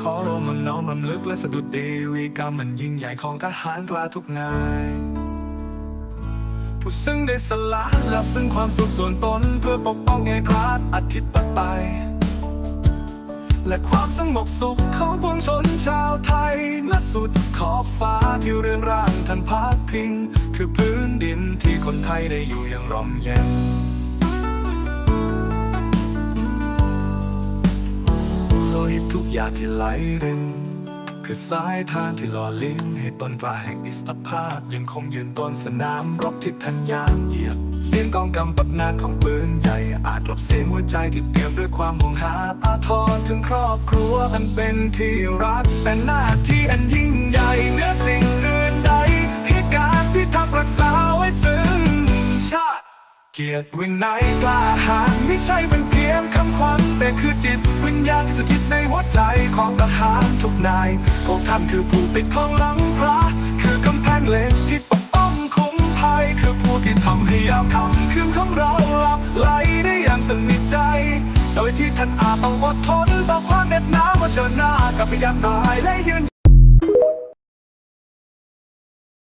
ขอรวมมันน้อมรำลึกและสะดุดดีวีกรรมมันยิ่งใหญ่ของทหารกล้าทุกนายผู้ซึ่งได้สละและซึ่งความสุขส่วนตนเพื่อปกป้องเอกราชอธิปไตยและความสงบสุขของปวงชนชาวไทยณสุดขอบฟ้าที่เรือนร่างท่านพาดพิง คือพื้นดินที่คนไทยได้อยู่อย่างร่มเย็น ทุกหยาดที่ไหลรินคือสายทานที่หล่อเลี้ยงให้ต้นกล้าแห่งอิสรภาพ ยังคงยืนต้นสนามรบที่ทันยามเหยียบ เสียงกองกำปักนาของปืนใหญ่ อาจกลบเสียงหัวใจที่เปี่ยมด้วยความห่วงหาอาทรถึงครอบครัวอันเป็นที่รัก แต่หน้าที่อันยิ่งใหญ่เหนือสิ่งอื่นใดคือการพิทักษ์รักษาไว้ซึ่งชาติ เกียรติวินัยกล้าหาญไม่ใช่เป็นเพียงคำขวัญแต่คือ ญาณที่สถิตในหัวใจของทหารทุกนาย พวกท่านคือผู้ปิดทองหลังพระ คือกำแพงเหล็กที่ปกป้องคุ้มภัย คือผู้ที่ทำให้ยามคำคืนของเราหลับไหลได้อย่างสนิทใจ โดยที่ท่านอาจต้องอดทนต่อความเหน็ดหนาวเผชิญหน้ากับพยานตายและยืน